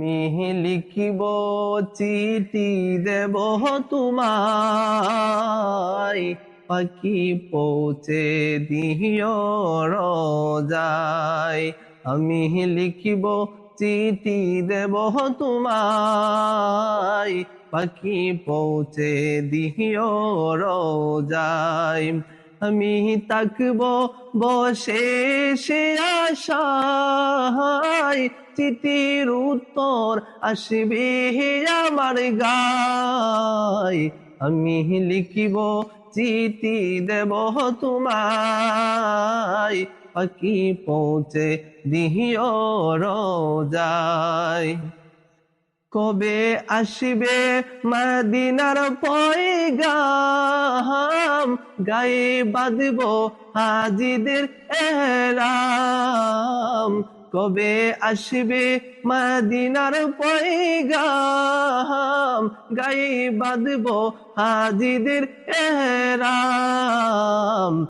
আমি লিখিব, চিঠি দেব তোমায়। পাখি পৌঁছে দিও রোজায়। আমি লিখিব, চিঠি দেব তোমায়। পাখি পৌঁছে দিও রোজায়। আমি তাকব বসে সে আশায় চিঠির উত্তর আসবে আমার গায় আমি লিখিব, চিঠি দেব তোমায়। পাখি পৌঁছে দিও রোজায়। কবে আসবে মদিনার পয়গাম? গায়ে বাঁধব হাজিদের এরাম কবে আসবে মদিনার পয়গাম? গাই বাঁধব হাজিদের এরাম